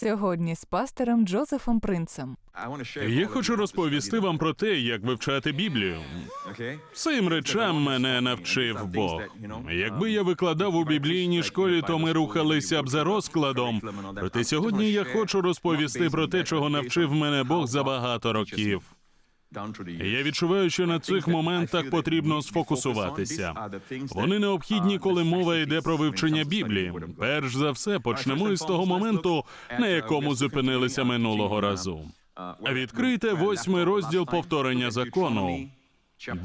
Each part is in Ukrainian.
Сьогодні з пастором Джозефом Принцем. Я хочу розповісти вам про те, як вивчати Біблію. Цим речам мене навчив Бог. Якби я викладав у біблійній школі, то ми рухалися б за розкладом. Проте сьогодні я хочу розповісти про те, чого навчив мене Бог за багато років. Я відчуваю, що на цих моментах потрібно сфокусуватися. Вони необхідні, коли мова йде про вивчення Біблії. Перш за все, почнемо із того моменту, на якому зупинилися минулого разу. Відкрийте восьмий розділ повторення закону.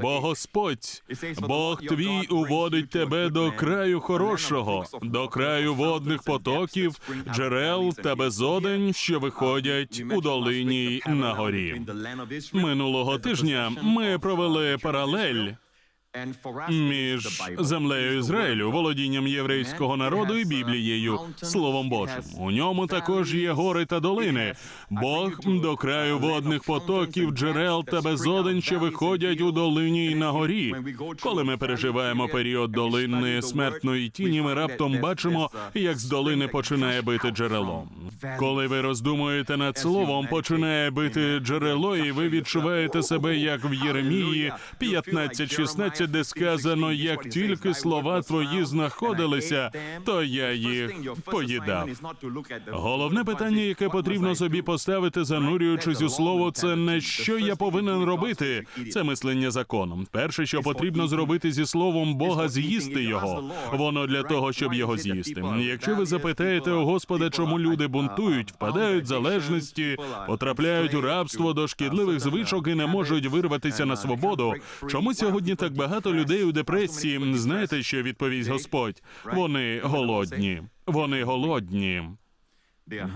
Бо Господь, Бог твій уводить тебе до краю хорошого, до краю водних потоків, джерел та безодень, що виходять у долині на горі. Минулого тижня ми провели паралель між землею Ізраїлю, володінням єврейського народу і Біблією, Словом Божим. У ньому також є гори та долини. Бог до краю водних потоків, джерел та безодень, що виходять у долині і на горі. Коли ми переживаємо період долинної смертної тіні, ми раптом бачимо, як з долини починає бити джерело. Коли ви роздумуєте над словом, починає бити джерело, і ви відчуваєте себе як в Єремії 15-16, де сказано, як тільки слова твої знаходилися, то я їх поїдав. Головне питання, яке потрібно собі поставити, занурюючись у слово, це не що я повинен робити. Це мислення законом. Перше, що потрібно зробити зі словом Бога, з'їсти його. Воно для того, щоб його з'їсти. Якщо ви запитаєте у Господа, чому люди бунтують, впадають в залежності, потрапляють у рабство до шкідливих звичок і не можуть вирватися на свободу. Чому сьогодні так багато людей у депресії? Знаєте, що відповість Господь? Вони голодні. Вони голодні.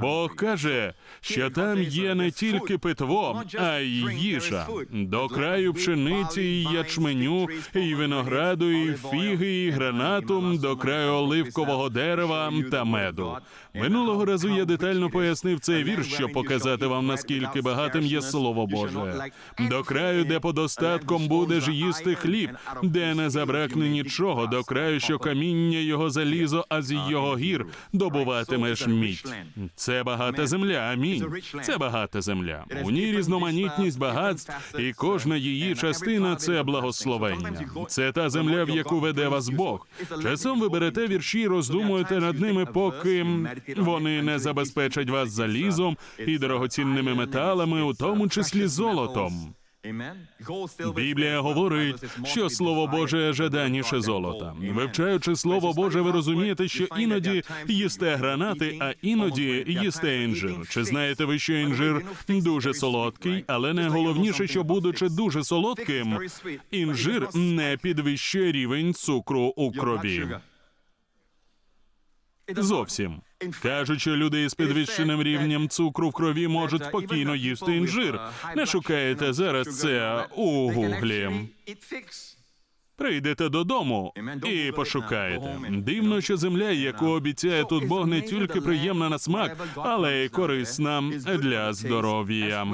Бог каже, що там є не тільки питво, а й їжа. До краю пшениці і ячменю, і винограду, і фіги, і гранату, до краю оливкового дерева та меду. Минулого разу я детально пояснив цей вірш, щоб показати вам, наскільки багатим є Слово Боже. До краю, де подостатком будеш їсти хліб, де не забракне нічого, до краю, що каміння його залізо, а з його гір добуватимеш мідь. Це багата земля. Амінь. Це багата земля. У ній різноманітність багатств, і кожна її частина це благословення. Це та земля, в яку веде вас Бог. Часом ви берете вірші, і роздумуєте над ними, поки вони не забезпечать вас залізом і дорогоцінними металами, у тому числі золотом. Біблія говорить, що слово Боже жаданіше золота. Вивчаючи слово Боже, ви розумієте, що іноді їсте гранати, а іноді їсте інжир. Чи знаєте ви, що інжир дуже солодкий, але найголовніше, що будучи дуже солодким, інжир не підвищує рівень цукру у крові. Зовсім кажуть, що люди із підвищеним рівнем цукру в крові можуть спокійно їсти інжир. Не шукаєте зараз це у гуглі. Прийдете додому і пошукаєте. Дивно, що земля, яку обіцяє тут Бог, не тільки приємна на смак, але й корисна для здоров'я.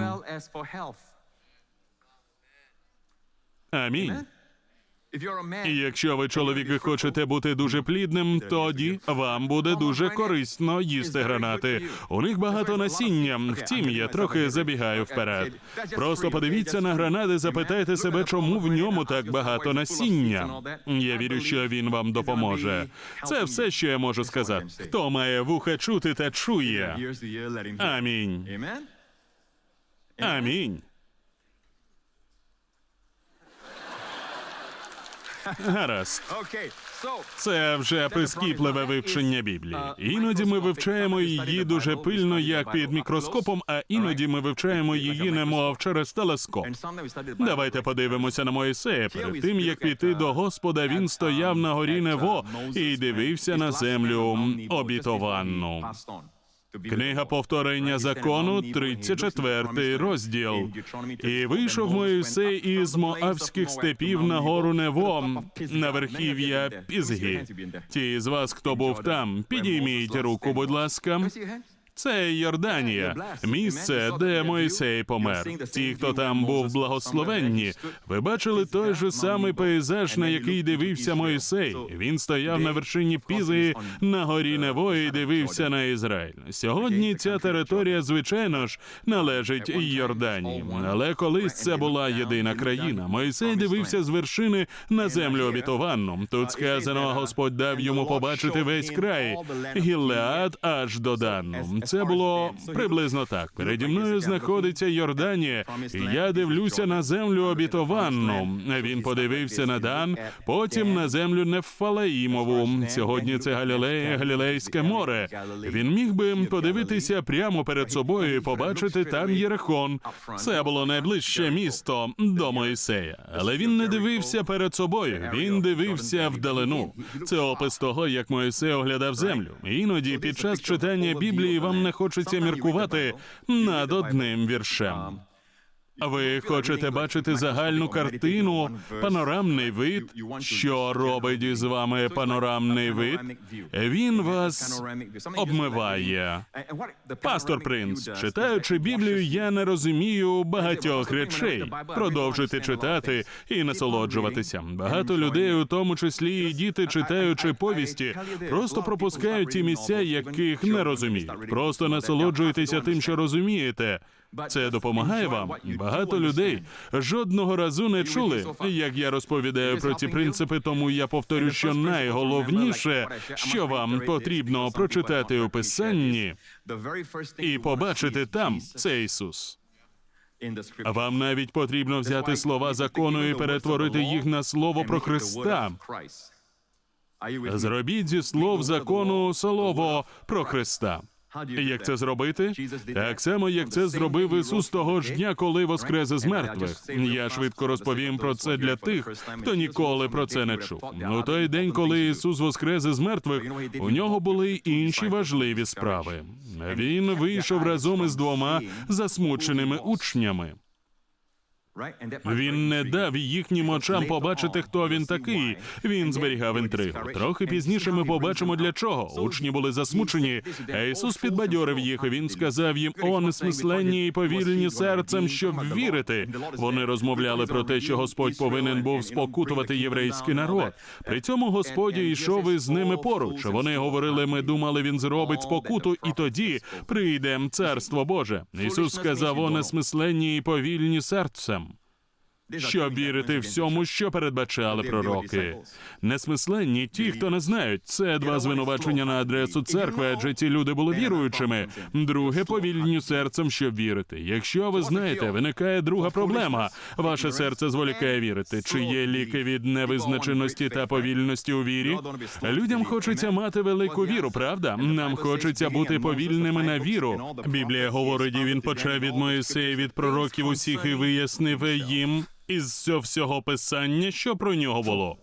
Амінь. І якщо ви чоловік хочете бути дуже плідним, тоді вам буде дуже корисно їсти гранати. У них багато насіння. Втім, я трохи забігаю вперед. Просто подивіться на гранати, запитайте себе, чому в ньому так багато насіння. Я вірю, що він вам допоможе. Це все, що я можу сказати. Хто має вуха чути та чує. Амінь. Амінь. Гаразд. Це вже прискіпливе вивчення Біблії. Іноді ми вивчаємо її дуже пильно, як під мікроскопом, а іноді ми вивчаємо її, немов через телескоп. Давайте подивимося на Моїсея. Перед тим як піти до Господа, він стояв на горі Нево і дивився на землю обітованну. Книга повторення закону, 34 розділ. І вийшов Моїсей із Моавських степів на гору Невом, на верхів'я Пізгі. Ті з вас, хто був там, підійміть руку, будь ласка. Це Йорданія, місце, де Мойсей помер. Ті, хто там був благословенні, ви бачили той же самий пейзаж, на який дивився Мойсей. Він стояв на вершині Пізи на горі Нево і дивився на Ізраїль. Сьогодні ця територія, звичайно ж, належить Йорданії. Але колись це була єдина країна. Мойсей дивився з вершини на землю обітованну. Тут сказано, Господь дав йому побачити весь край Гілеад аж до Данну. Це було приблизно так. Переді мною знаходиться Йорданія. і Я дивлюся на землю обітованну. Він подивився на Дан, потім на землю Нефалаїмову. Сьогодні це Галілея, Галілейське море. Він міг би подивитися прямо перед собою і побачити там Єрихон. Це було найближче місто до Моїсея. Але він не дивився перед собою. Він дивився вдалину. Це опис того, як Моїсей оглядав землю. Іноді під час читання Біблії вам не хочеться міркувати над одним віршем. Ви хочете бачити загальну картину, панорамний вид, що робить із вами панорамний вид. Він вас обмиває. Пастор Принц, читаючи Біблію, я не розумію багатьох речей. Продовжуйте читати і насолоджуватися. Багато людей, у тому числі і діти, читаючи повісті, просто пропускають ті місця, яких не розуміють. Просто насолоджуйтеся тим, що розумієте. Це допомагає вам. Багато людей жодного разу не чули, як я розповідаю про ці принципи. Тому я повторю, що найголовніше, що вам потрібно прочитати у писанні і побачити там, це Ісус. Вам навіть потрібно взяти слова закону і перетворити їх на слово про Христа. Зробіть зі слов закону слово про Христа. Як це зробити? Так само, як це зробив Ісус того ж дня, коли воскрес із мертвих. Я швидко розповім про це для тих, хто ніколи про це не чув. У той день, коли Ісус воскрес із мертвих, у нього були інші важливі справи. Він вийшов разом із двома засмученими учнями. Він не дав їхнім очам побачити, хто він такий. Він зберігав інтригу. Трохи пізніше ми побачимо для чого. Учні були засмучені. А Ісус підбадьорив їх. і Він сказав їм: о, несмисленні і повільні серцем, щоб вірити. Вони розмовляли про те, що Господь повинен був спокутувати єврейський народ. При цьому Господь йшов із ними поруч. Вони говорили: ми думали, він зробить спокуту, і тоді прийде царство Боже. Ісус сказав: о, несмисленні і повільні серцем щоб вірити всьому, що передбачали пророки. Несмисленні ті, хто не знають. Це два звинувачення на адресу церкви, адже ці люди були віруючими. Друге, повільні серцем, щоб вірити. Якщо ви знаєте, виникає друга проблема. Ваше серце зволікає вірити. Чи є ліки від невизначеності та повільності у вірі? Людям хочеться мати велику віру, правда? Нам хочеться бути повільними на віру. Біблія говорить, і він почав від Моїсея, від пророків усіх і вияснив їм із всього писання, що про нього було.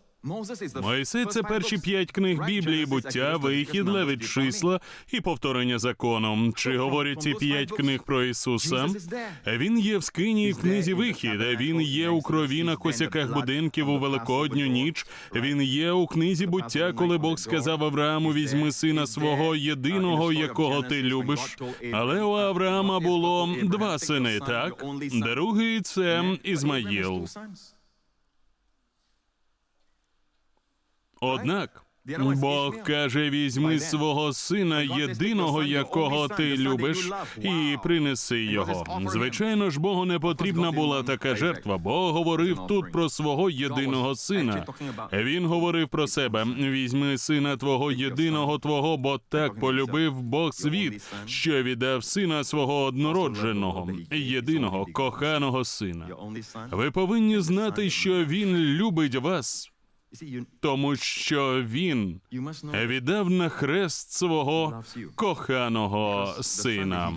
Мойсей це перші п'ять книг Біблії, буття, вихід, левит, числа і повторення закону. Чи говорять ці п'ять книг про Ісуса? Він є в скині в книзі вихід. Він є у крові на косяках будинків у великодню ніч. Він є у книзі буття, коли Бог сказав Аврааму: візьми сина свого єдиного, якого ти любиш. Але у Авраама було два сини, так другий це Ізмаїл. Однак Бог каже: візьми свого сина єдиного, якого ти любиш, і принеси його. Звичайно ж, Богу не потрібна була така жертва. Бог говорив тут про свого єдиного сина. Він говорив про себе: візьми сина твого єдиного твого, бо так полюбив Бог світ, що віддав сина свого однородженого, єдиного коханого сина. Ви повинні знати, що він любить вас тому що він віддав на хрест свого коханого сина.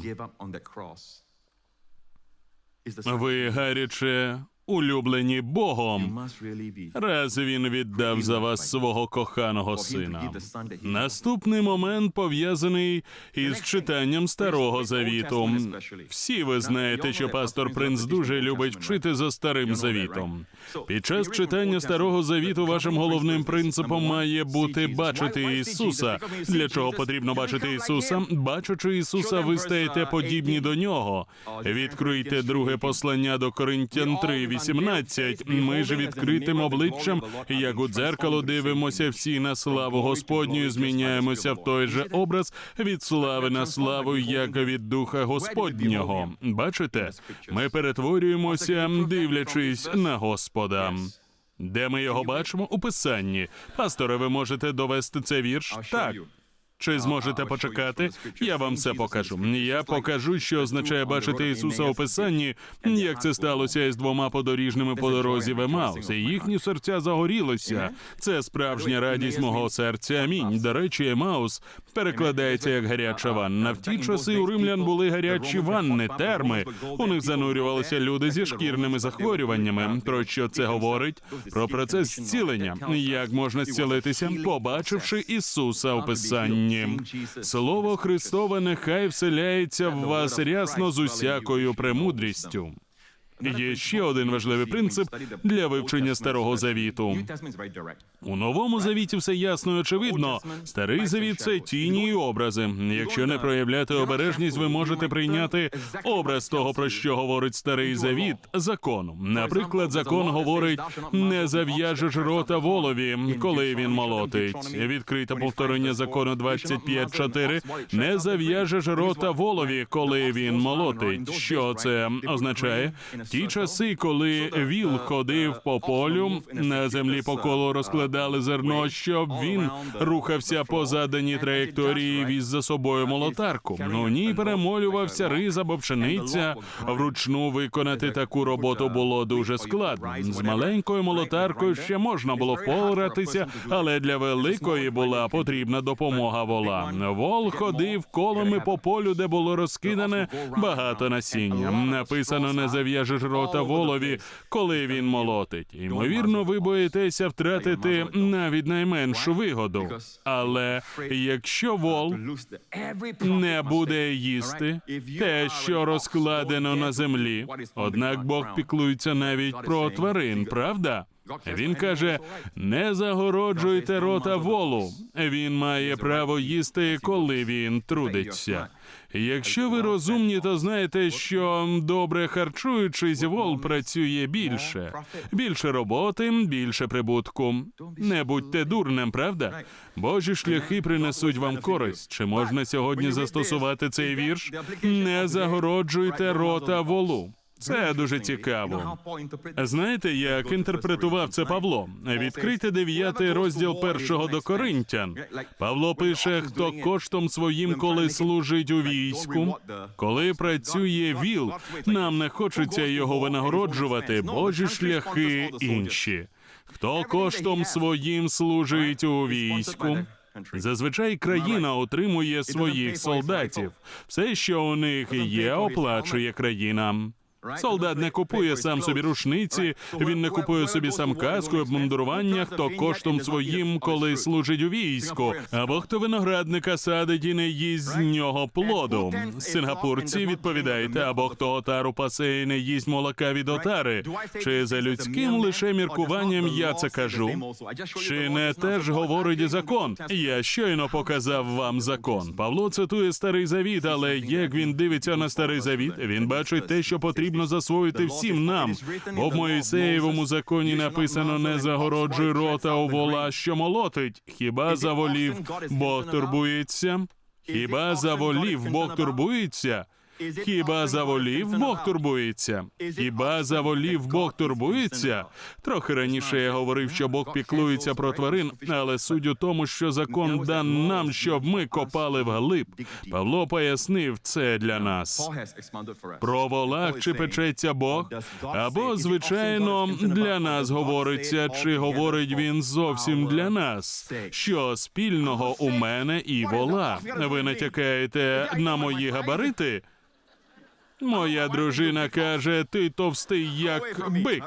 Ви гаряче улюблені Богом. Раз він віддав за вас свого коханого сина. Наступний момент пов'язаний із читанням старого завіту. Всі ви знаєте, що пастор Принц дуже любить вчити за старим завітом. Під час читання старого завіту вашим головним принципом має бути бачити Ісуса. Для чого потрібно бачити Ісуса? Бачачи Ісуса, ви стаєте подібні до нього. Відкрийте друге послання до Коринтян 3.18. Ми ж відкритим обличчям, як у дзеркало, дивимося всі на славу Господню, зміняємося в той же образ від слави на славу, як від Духа Господнього. Бачите, ми перетворюємося, дивлячись на Господа. Де ми його бачимо? У писанні. Пасторе, ви можете довести це вірш? Так. Чи зможете почекати? Я вам все покажу. Я покажу, що означає бачити Ісуса у писанні, як це сталося із двома подоріжними по дорозі в Емаус. Їхні серця загорілися. Це справжня радість мого серця. Амінь. До речі, Емаус перекладається як гаряча ванна. В ті часи у римлян були гарячі ванни, терми. У них занурювалися люди зі шкірними захворюваннями. Про що це говорить? Про процес зцілення. Як можна зцілитися, побачивши Ісуса у писанні. Слово Христове нехай вселяється в вас рясно з усякою премудрістю. Є ще один важливий принцип для вивчення старого завіту. У новому завіті все ясно і очевидно. Старий завіт це тіні і образи. Якщо не проявляти обережність, ви можете прийняти образ того, про що говорить старий завіт законом. Наприклад, закон говорить: не зав'яжеш рота волові, коли він молотить. Відкрите повторення закону 25.4. Не зав'яжеш рота волові, коли він молотить. Що це означає? Ті часи, коли віл ходив по полю, на землі по колу розкладали зерно, щоб він рухався по заданій траєкторії віз за собою молотарку. У ній перемолювався рис або пшениця. Вручну виконати таку роботу було дуже складно. З маленькою молотаркою ще можна було впоратися, але для великої була потрібна допомога вола. Вол ходив колами по полю, де було розкидане багато насіння. Написано не зав'яжеш рота волові, коли він молотить. Ймовірно, ви боїтеся втратити навіть найменшу вигоду. Але якщо вол не буде їсти те, що розкладено на землі, однак Бог піклується навіть про тварин, правда? Він каже: не загороджуйте рота волу. Він має право їсти, коли він трудиться. Якщо ви розумні, то знаєте, що добре харчуючись, вол працює більше, більше роботи, більше прибутку. Не будьте дурним, правда? Божі шляхи принесуть вам користь. Чи можна сьогодні застосувати цей вірш? Не загороджуйте рота волу. Це дуже цікаво. Знаєте, як інтерпретував це Павло? Відкрийте дев'ятий розділ першого до Коринтян. Павло пише: хто коштом своїм, коли служить у війську, коли працює віл, нам не хочеться його винагороджувати, божі шляхи інші. Хто коштом своїм служить у війську? Зазвичай країна отримує своїх солдатів. Все, що у них є, оплачує країна. Солдат не купує сам собі рушниці, він не купує собі сам каску, обмундурування, хто коштом своїм, коли служить у війську, або хто виноградника садить і не їсть з нього плоду. Сингапурці відповідаєте, або хто отару пасе і не їсть молока від отари. Чи за людським лише міркуванням я це кажу? Чи не теж говорить закон? Я щойно показав вам закон. Павло цитує старий завіт, але як він дивиться на старий завіт, він бачить те, що потрібно засвоїти всім нам. Бо в Моїсеєвому законі написано: не загороджуй рота у вола, що молотить. Хіба заволів, Бог турбується? Хіба заволів, Бог турбується? Хіба за волів Бог турбується? Хіба за волів Бог турбується? Трохи раніше я говорив, що Бог піклується про тварин, але суть у тому, що закон дан нам, щоб ми копали вглиб. Павло пояснив це для нас. Про волах чи печеться Бог, або звичайно для нас говориться, чи говорить він зовсім для нас. Що спільного у мене і вола? Ви натякаєте на мої габарити? Моя дружина каже, ти товстий як бик.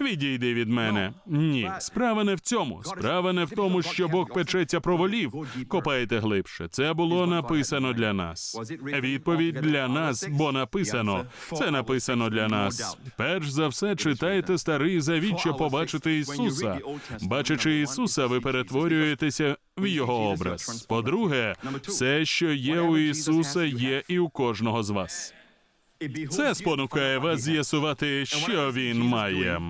Відійди від мене. Ні, справа не в цьому. Справа не в тому, що Бог печеться про волів. Копайте глибше. Це було написано для нас. Відповідь для нас, бо написано. Це написано для нас. Перш за все, читайте старий завіт, щоб побачити Ісуса. Бачачи Ісуса, ви перетворюєтеся в його образ. По-друге, все, що є у Ісуса, є і у кожного з вас. Це спонукає вас з'ясувати, що він має.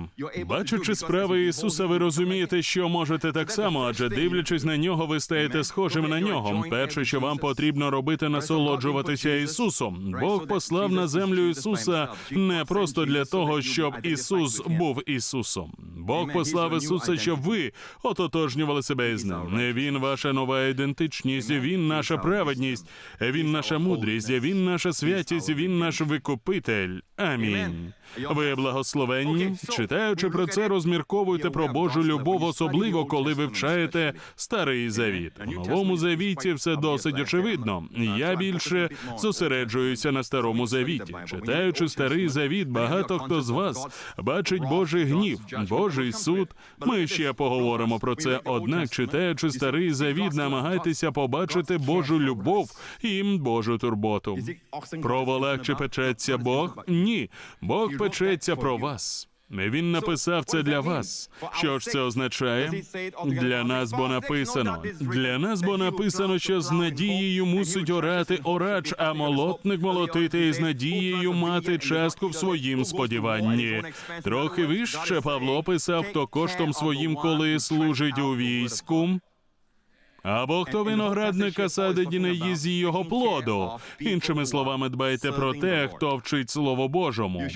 Бачачи справи Ісуса, ви розумієте, що можете так само, адже дивлячись на нього, ви стаєте схожим на нього. Перше, що вам потрібно робити, насолоджуватися Ісусом. Бог послав на землю Ісуса не просто для того, щоб Ісус був Ісусом. Бог послав Ісуса, щоб ви ототожнювали себе із ним. Він ваша нова ідентичність, він наша праведність, він наша мудрість, він наша святість, він наш викупитель. Амінь. Ви благословенні. Читаючи про це, розмірковуйте про Божу любов, особливо коли вивчаєте старий завіт. У новому завіті все досить очевидно. Я більше зосереджуюся на старому завіті. Читаючи старий завіт, багато хто з вас бачить Божий гнів, Божий суд. Ми ще поговоримо про це. Однак, читаючи старий завіт, намагайтеся побачити Божу любов і Божу турботу. Про волах чи печеться Бог? Ні, Бог печеться про вас. Він написав це для вас. Що ж це означає? Для нас бо написано. Для нас бо написано, що з надією мусить оратиорач, а молотник молотити і з надією мати частку в своїм сподіванні. Трохи вище Павло писав, хто коштом своїм, коли служить у війську. Або хто виноградника садить і не їсть його плоду. Іншими словами, дбайте про те, хто вчить слово Божому.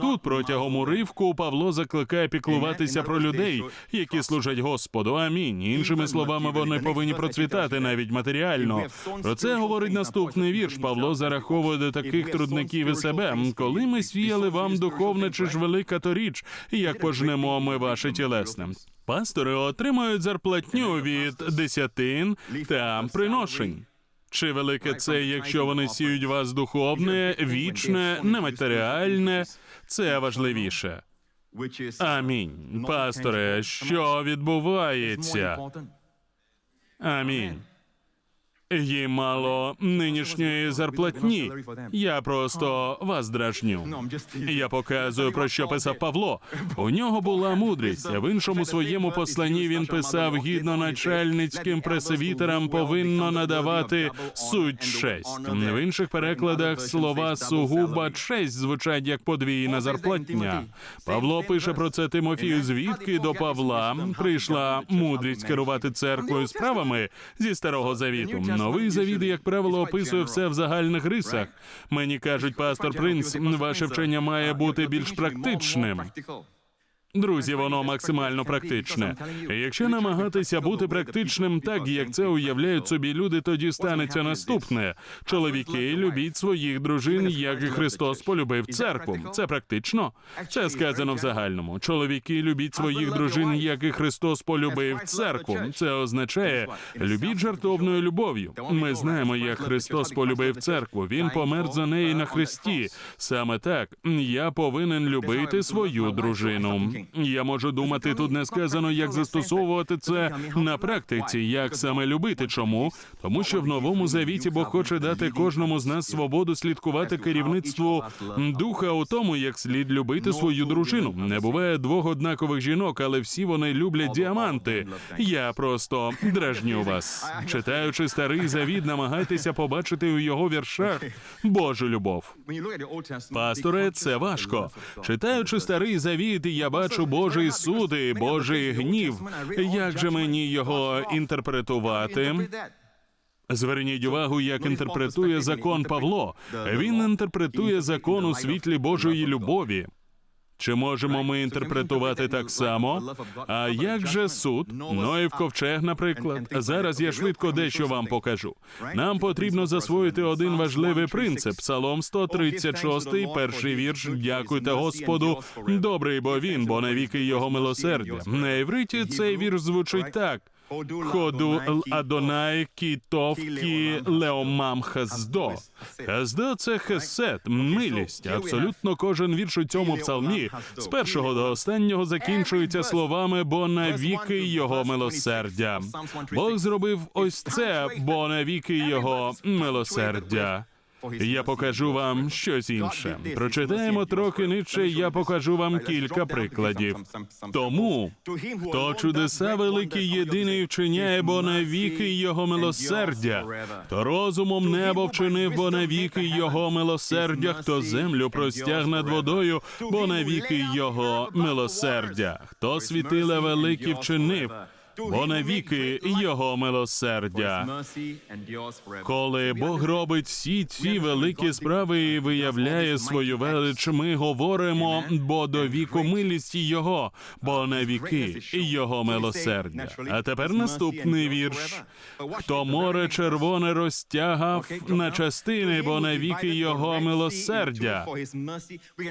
Тут протягом уривку Павло закликає піклуватися про людей, які служать Господу. Амінь. Іншими словами, вони повинні процвітати навіть матеріально. Про це говорить наступний вірш. Павло зараховує до таких трудників і себе. Коли ми сіяли вам духовне чи ж велика то річ, як пожнемо ми ваше тілесне. Пастори отримують зарплатню від десятин та приношень. Чи велике це, якщо вони сіють вас духовне, вічне, нематеріальне? Це важливіше. Амінь. Пасторе, що відбувається? Амінь. Їм мало нинішньої зарплатні. Я просто вас дражню. Я показую про що писав Павло. У нього була мудрість. В іншому своєму посланні він писав гідно начальницьким пресвітерам повинно надавати суть честь. В інших перекладах слова сугуба честь звучать як подвійна зарплатня. Павло пише про це Тимофію. Звідки до Павла прийшла мудрість керувати церквою справами зі старого завіту. Новий завіт, як правило, описує все в загальних рисах. Мені кажуть, пастор Принц, ваше вчення має бути більш практичним. Друзі, воно максимально практичне. Якщо намагатися бути практичним, так як це уявляють собі люди, тоді станеться наступне: чоловіки, любіть своїх дружин, як і Христос полюбив церкву. Це практично. Це сказано в загальному. Чоловіки, любіть своїх дружин, як і Христос полюбив церкву. Це означає любіть жартовною любов'ю. Ми знаємо, як Христос полюбив церкву. Він помер за неї на Христі. Саме так я повинен любити свою дружину. Я можу думати, тут не сказано, як застосовувати це на практиці, як саме любити. Чому? Тому що в новому завіті Бог хоче дати кожному з нас свободу слідкувати керівництву духа у тому, як слід любити свою дружину. Не буває двох однакових жінок, але всі вони люблять діаманти. Я просто дражню вас. Читаючи старий завіт, намагайтеся побачити у його віршах Божу любов. Пасторе, це важко. Читаючи старий завіт, я бачу Божий суд і Божий гнів. Як же мені його інтерпретувати? Зверніть увагу, як інтерпретує закон Павло. Він інтерпретує закон у світлі Божої любові. Чи можемо ми інтерпретувати так само? А як же суд? Ноїв ковчег, наприклад. Зараз я швидко дещо вам покажу. Нам потрібно засвоїти один важливий принцип. Псалом 136, перший вірш. Дякуйте Господу. Добрий бо він, бо навіки його милосердя. На івриті цей вірш звучить так. Ходу Л Адонай Кітов Кі Леомам Хаздо. Хаздо це хесет, милість. Абсолютно кожен вірш у цьому псалмі з першого до останнього закінчується словами бо навіки його милосердя. Бог зробив ось це, бо навіки його милосердя. Я покажу вам щось інше. Прочитаємо трохи нижче, я покажу вам кілька прикладів. Тому, хто чудеса великі єдиний вчиняє, бо навіки його милосердя, то розумом небо вчинив, бо навіки його милосердя, хто землю простяг над водою, бо навіки його милосердя, хто світила великі вчинив, бо навіки його милосердя. Коли Бог робить всі ці великі справи і виявляє свою велич, ми говоримо, бо до віку милісті Його, бо на віки Його милосердя. А тепер наступний вірш. Хто море червоне розтягав на частини, бо на віки Його милосердя.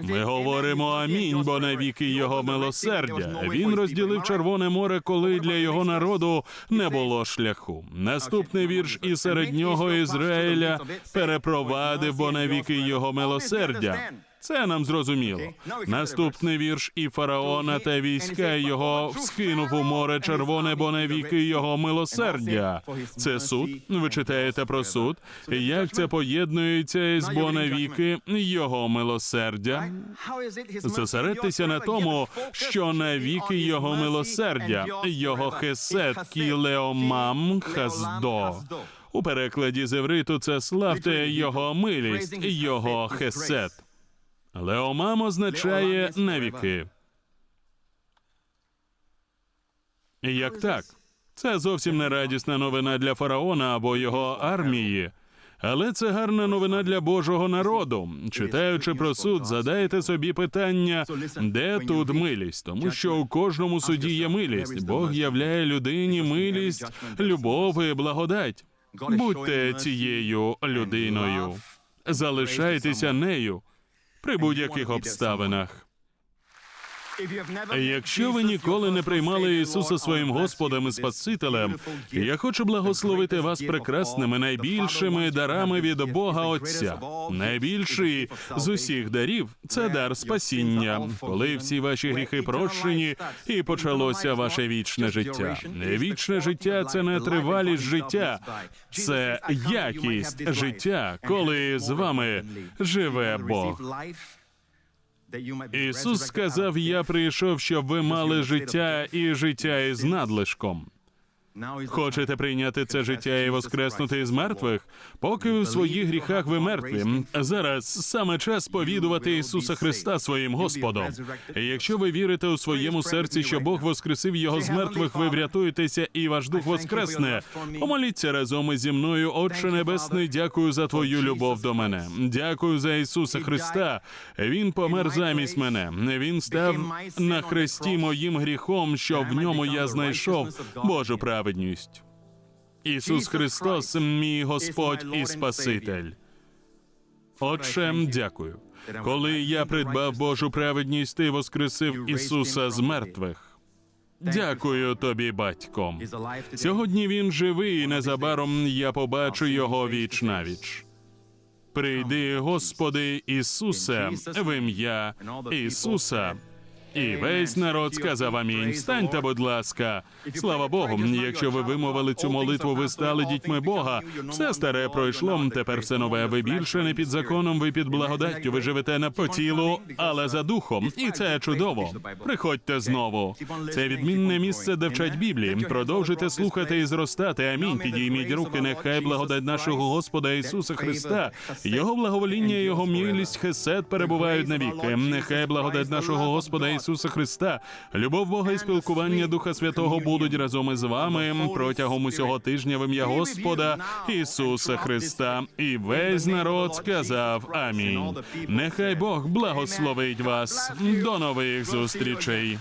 Ми говоримо амінь, бо на віки Його милосердя. Він розділив Червоне море, коли для його народу не було шляху. Наступний вірш і серед нього Ізраїля перепровадив, бо навіки його милосердя. Це нам зрозуміло. Наступний вірш і фараона та війська його вскинув у море червоне, бо навіки його милосердя. Це суд. Ви читаєте про суд. Як це поєднується із бо навіки його милосердя? Зосередьтеся на тому, що навіки його милосердя, його хесет кілеомам хаздо. У перекладі з івриту це славте його милість, його хесет. Леомам означає навіки. Як так? Це зовсім не радісна новина для фараона або його армії. Але це гарна новина для Божого народу. Читаючи про суд, задайте собі питання, де тут милість, тому що у кожному суді є милість. Бог являє людині милість, любов і благодать. Будьте цією людиною, залишайтеся нею при будь-яких обставинах. Якщо ви ніколи не приймали Ісуса своїм Господом і Спасителем, я хочу благословити вас прекрасними найбільшими дарами від Бога Отця. Найбільший з усіх дарів це дар спасіння, коли всі ваші гріхи прощені, і почалося ваше вічне життя. Вічне життя це не тривалість життя, це якість життя, коли з вами живе Бог. Ісус сказав: Я прийшов, щоб ви мали життя і життя із надлишком. Хочете прийняти це життя і воскреснути із мертвих? Поки в своїх гріхах ви мертві. Зараз саме час сповідувати Ісуса Христа своїм Господом. Якщо ви вірите у своєму серці, що Бог воскресив його з мертвих, ви врятуєтеся, і ваш дух воскресне. Помоліться разом із зі мною, Отче Небесний. Дякую за твою любов до мене. Дякую за Ісуса Христа. Він помер замість мене. Він став на хресті моїм гріхом, що в ньому я знайшов Божу праведність. Ісус Христос, мій Господь і Спаситель. Отче, дякую. Коли я придбав Божу праведність, ти воскресив Ісуса з мертвих. Дякую тобі, батько. Сьогодні він живий, і незабаром я побачу його віч навіч. Прийди, Господи Ісусе, в ім'я Ісуса. І весь народ сказав амінь. Станьте, будь ласка. Слава Богу. Якщо ви вимовили цю молитву, ви стали дітьми Бога. Все старе пройшло. Тепер все нове. Ви більше не під законом, ви під благодаттю. Ви живете не по тілу, але за духом. І це чудово. Приходьте знову. Це відмінне місце, де вчать Біблії. Продовжуйте слухати і зростати. Амінь. Підійміть руки. Нехай благодать нашого Господа Ісуса Христа. Його благовоління, його милість, хесед перебувають навіки. Нехай благодать нашого Господа Ісуса Христа, любов Бога і спілкування Духа Святого будуть разом із вами протягом усього тижня в ім'я Господа Ісуса Христа. І весь народ сказав Амінь. Нехай Бог благословить вас. До нових зустрічей.